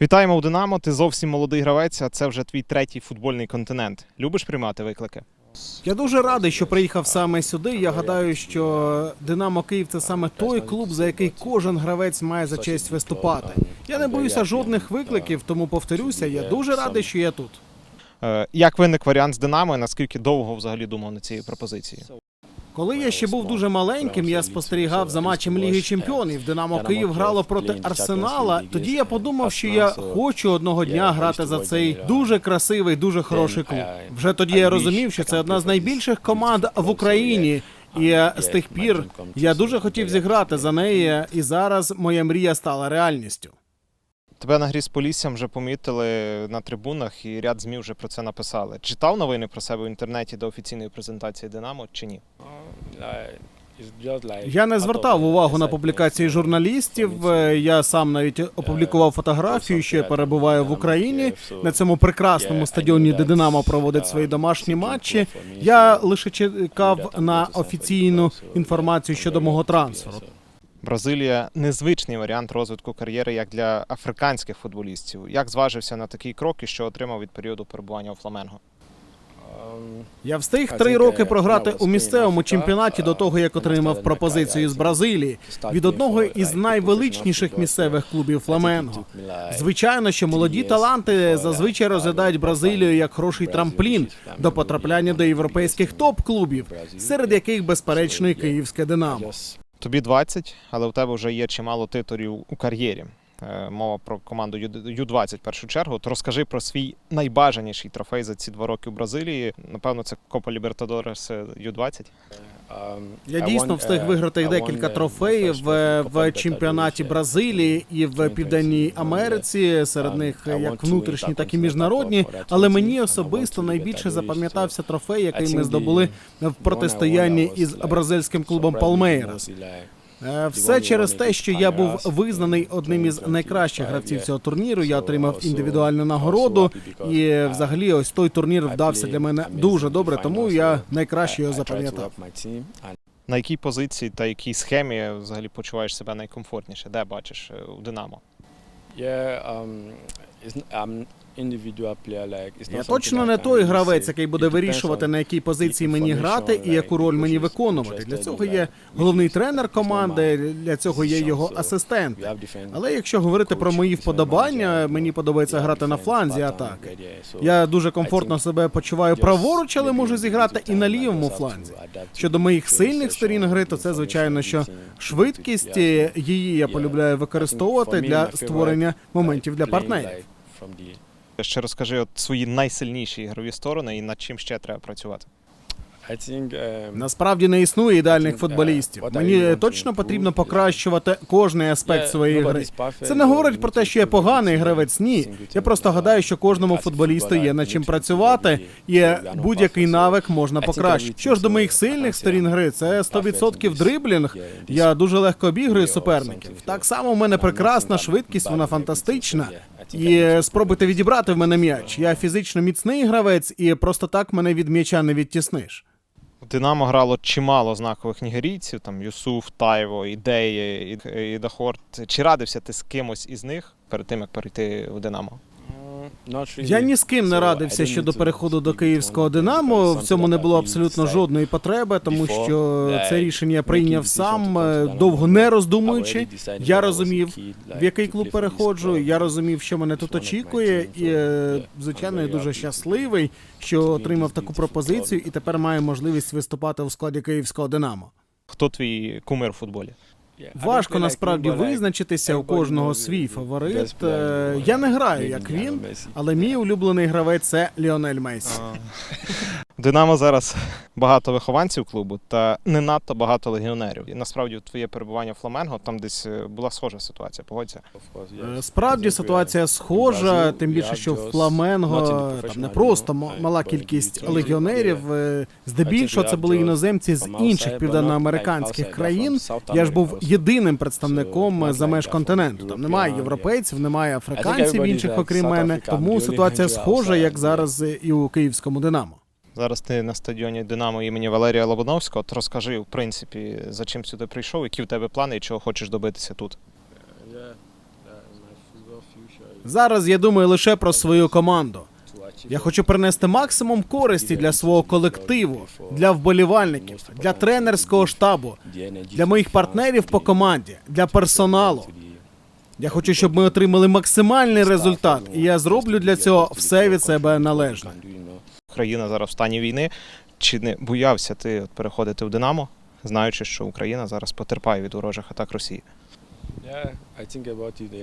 Вітаємо у Динамо. Ти зовсім молодий гравець, а це вже твій третій футбольний континент. Любиш приймати виклики? Я дуже радий, що приїхав саме сюди. Я гадаю, що Динамо Київ це саме той клуб, за який кожен гравець має за честь виступати. Я не боюся жодних викликів, тому повторюся, я дуже радий, що я тут. Е, як виник варіант з Динамо? і Наскільки довго взагалі думав на цій пропозиції? Коли я ще був дуже маленьким, я спостерігав за матчем Ліги Чемпіонів. Динамо Київ грало проти Арсенала. Тоді я подумав, що я хочу одного дня грати за цей дуже красивий, дуже хороший клуб. Вже тоді я розумів, що це одна з найбільших команд в Україні. І е, з тих пір я дуже хотів зіграти за неї, і зараз моя мрія стала реальністю. Тебе на грі з Поліссям вже помітили на трибунах, і ряд ЗМІ вже про це написали. Читав новини про себе в інтернеті до офіційної презентації Динамо чи ні? Я не звертав увагу на публікації журналістів. Я сам навіть опублікував фотографію, що я перебуваю в Україні на цьому прекрасному стадіоні, де Динамо проводить свої домашні матчі. Я лише чекав на офіційну інформацію щодо мого трансферу. Бразилія незвичний варіант розвитку кар'єри як для африканських футболістів. Як зважився на такий крок і що отримав від періоду перебування у Фламенго? Я встиг три роки програти у місцевому чемпіонаті до того, як отримав пропозицію з Бразилії від одного із найвеличніших місцевих клубів Фламенго. Звичайно, що молоді таланти зазвичай розглядають Бразилію як хороший трамплін до потрапляння до європейських топ-клубів, серед яких безперечно і київське Динамо. Тобі 20, але у тебе вже є чимало титулів у кар'єрі. Е, Мова про команду Ю- Ю-20 в першу чергу. То розкажи про свій найбажаніший трофей за ці два роки в Бразилії. Напевно, це Копа Лібертадорес Ю-20. Я дійсно встиг виграти декілька трофеїв е, в чемпіонаті Бразилії і в Південній Америці. Серед них як внутрішні, так і міжнародні. Але мені особисто найбільше запам'ятався трофей, який ми здобули в протистоянні із бразильським клубом Палмейрас. Е, Все через те, що я був визнаний одним із найкращих гравців цього турніру. Я отримав індивідуальну нагороду, і взагалі ось той турнір вдався для мене дуже добре. Тому я найкраще його запам'ятав. На якій позиції та якій схемі взагалі почуваєш себе найкомфортніше? Де бачиш е, у Динамо? Я точно не той гравець, який буде вирішувати на якій позиції мені грати і яку роль мені виконувати. Для цього є головний тренер команди, для цього є його асистент. Але якщо говорити про мої вподобання, мені подобається грати на фланзі атаки. Я дуже комфортно себе почуваю праворуч, але можу зіграти і на лівому фланзі. Щодо моїх сильних сторін гри, то це звичайно, що швидкість е, її я полюбляю використовувати для створення моментів для партнерів. Ще розкажи от свої найсильніші ігрові сторони і над чим ще треба працювати. Насправді не існує ідеальних футболістів. Мені точно потрібно покращувати кожний аспект своєї гри. Це не говорить про те, що я поганий гравець. Ні. Я просто гадаю, що кожному футболісту є над чим працювати, і будь-який навик можна покращити. Що ж до моїх сильних сторін гри, це 100% дриблінг. Я дуже легко обіграю суперників. Так само в мене прекрасна швидкість, вона фантастична. І спробуйте відібрати в мене м'яч. Я фізично міцний гравець, і просто так мене від м'яча не відтісниш. Динамо грало чимало знакових нігерійців, там Юсуф, Тайво, Ідеї, Ідахорт. Чи радився ти з кимось із них перед тим, як перейти в Динамо? Я ні з ким не радився щодо переходу до київського Динамо. В цьому не було абсолютно жодної потреби, тому що це рішення я прийняв сам, е, довго не роздумуючи. Я розумів, в який клуб переходжу. Я розумів, що мене тут очікує, і е, звичайно, я дуже щасливий, що отримав таку пропозицію, і тепер маю можливість виступати у складі київського Динамо. Хто твій кумир в футболі? Важко насправді визначитися у кожного свій фаворит. Е, Я не граю як він, але мій улюблений гравець це Ліонель Месі. Динамо зараз багато вихованців клубу та не надто багато легіонерів. І насправді твоє перебування в Фламенго там десь е, була схожа ситуація. Погодься. Е, Справді ситуація схожа, тим більше, що в Фламенго там не просто мала кількість легіонерів. е, Здебільшого це були іноземці з інших південноамериканських країн. Я ж був єдиним представником за меж континенту. Там немає європейців, немає африканців інших, окрім мене. Тому ситуація схожа, як зараз і у київському Динамо. Зараз ти на стадіоні Динамо імені Валерія Лобановського. От розкажи, в принципі, за чим сюди прийшов, які в тебе плани і чого хочеш добитися тут. Зараз я думаю лише про свою команду. Я хочу принести максимум користі для свого колективу, для вболівальників, для тренерського штабу, для моїх партнерів по команді, для персоналу. Я хочу, щоб ми отримали максимальний результат, і я зроблю для цього все від себе належне. Україна зараз в стані війни. Чи не боявся ти переходити в Динамо, знаючи, що Україна зараз потерпає від ворожих атак Росії?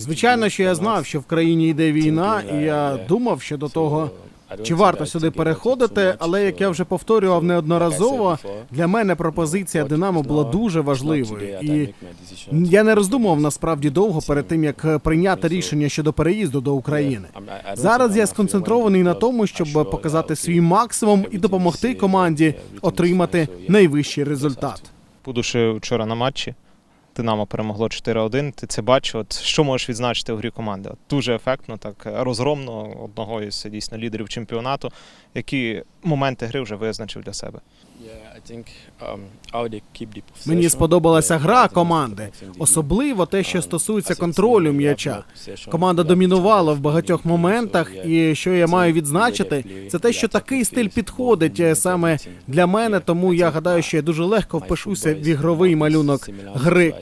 Звичайно, що я знав, що в країні йде війна, і я думав щодо того, чи варто сюди переходити, але як я вже повторював неодноразово, для мене пропозиція Динамо була дуже важливою. І я не роздумував насправді довго перед тим, як прийняти рішення щодо переїзду до України. Зараз я сконцентрований на тому, щоб показати свій максимум і допомогти команді отримати найвищий результат. Будучи вчора на матчі, Динамо перемогло 4-1. Ти це бачив. От що можеш відзначити у грі команди? От дуже ефектно, так розгромно одного із дійсно лідерів чемпіонату. Які моменти гри вже визначив для себе? Мені сподобалася гра команди, особливо те, що стосується контролю м'яча. Команда домінувала в багатьох моментах, і що я маю відзначити, це те, що такий стиль підходить е, саме для мене. Тому я гадаю, що я дуже легко впишуся в ігровий малюнок гри